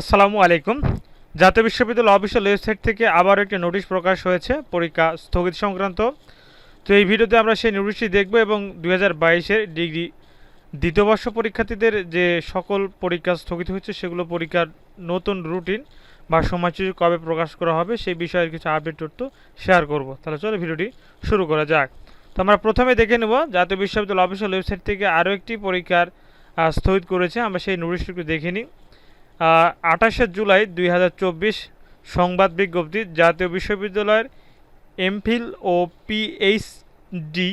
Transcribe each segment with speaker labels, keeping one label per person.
Speaker 1: আসসালামু আলাইকুম। জাতীয় বিশ্ববিদ্যালয় অফিসিয়াল ওয়েবসাইট থেকে আবার একটি নোটিশ প্রকাশ হয়েছে, পরীক্ষা স্থগিত সংক্রান্ত। তো এই ভিডিওতে আমরা সেই নোটিশটি দেখব এবং দুই হাজার ডিগ্রি দ্বিতীয় বর্ষ পরীক্ষার্থীদের যে সকল পরীক্ষা স্থগিত হচ্ছে সেগুলো পরীক্ষার নতুন রুটিন বা সময়সূচি কবে প্রকাশ করা হবে, সেই বিষয়ে কিছু আপডেট তথ্য শেয়ার করব। তাহলে চলো ভিডিওটি শুরু করা যাক। তো আমরা প্রথমে দেখে নেব, জাতীয় বিশ্ববিদ্যালয় অফিসিয়াল ওয়েবসাইট থেকে আরও একটি পরীক্ষার স্থগিত করেছে। আমরা সেই নোটিশটি একটু দেখে নিই। আঠাশে জুলাই দুই হাজার চব্বিশ সংবাদ বিজ্ঞপ্তি, জাতীয় বিশ্ববিদ্যালয়ের এমফিল ও পিএইচডি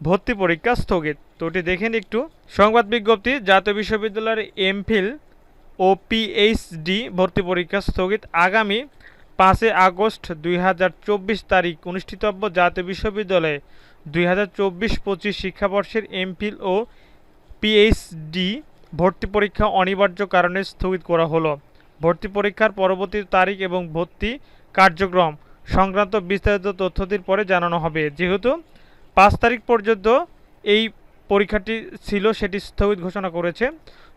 Speaker 1: ভর্তি পরীক্ষা স্থগিত। তো ওটি দেখেন একটু। সংবাদ বিজ্ঞপ্তি, জাতীয় বিশ্ববিদ্যালয়ের এমফিল ও পিএইচডি ভর্তি পরীক্ষা স্থগিত। আগামী পাঁচই আগস্ট দুই হাজার চব্বিশ তারিখ অনুষ্ঠিতব্য জাতীয় বিশ্ববিদ্যালয়ে দুই হাজার চব্বিশ পঁচিশ শিক্ষাবর্ষের এমফিল ও পিএইচডি ভর্তি পরীক্ষা অনিবার্য কারণে স্থগিত করা হলো। ভর্তি পরীক্ষার পরবর্তী তারিখ এবং ভর্তি কার্যক্রম সংক্রান্ত বিস্তারিত তথ্যটির পরে জানানো হবে। যেহেতু পাঁচ তারিখ পর্যন্ত এই পরীক্ষাটি ছিল, সেটি স্থগিত ঘোষণা করেছে।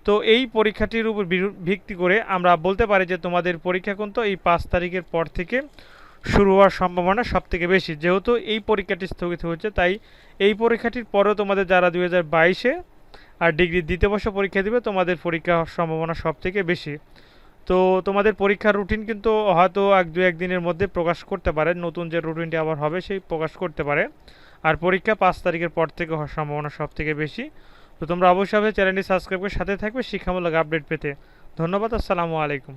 Speaker 1: তো এই পরীক্ষাটির উপর ভিত্তি করে আমরা বলতে পারি যে তোমাদের পরীক্ষা কিন্তু এই পাঁচ তারিখের পর থেকে শুরু হওয়ার সম্ভাবনা সব থেকে বেশি। যেহেতু এই পরীক্ষাটি স্থগিত হয়েছে, তাই এই পরীক্ষাটির পরেও তোমাদের যারা দুই হাজার বাইশে আর ডিগ্রি দ্বিতীয় বর্ষ পরীক্ষা দিবে, তোমাদের পরীক্ষা হওয়ার সম্ভাবনা সব থেকে বেশি। তো তোমাদের পরীক্ষার রুটিন কিন্তু হয়তো এক দু একদিনের মধ্যে প্রকাশ করতে পারে, নতুন যে রুটিনটি আবার হবে সেই প্রকাশ করতে পারে। আর পরীক্ষা পাঁচ তারিখের পর থেকে হওয়ার সম্ভাবনা সব থেকে বেশি। তো তোমরা অবশ্যই চ্যানেলটি সাবস্ক্রাইব করে সাথে থাকবে, শিক্ষামূলক আপডেট পেতে। ধন্যবাদ, আসসালামু আলাইকুম।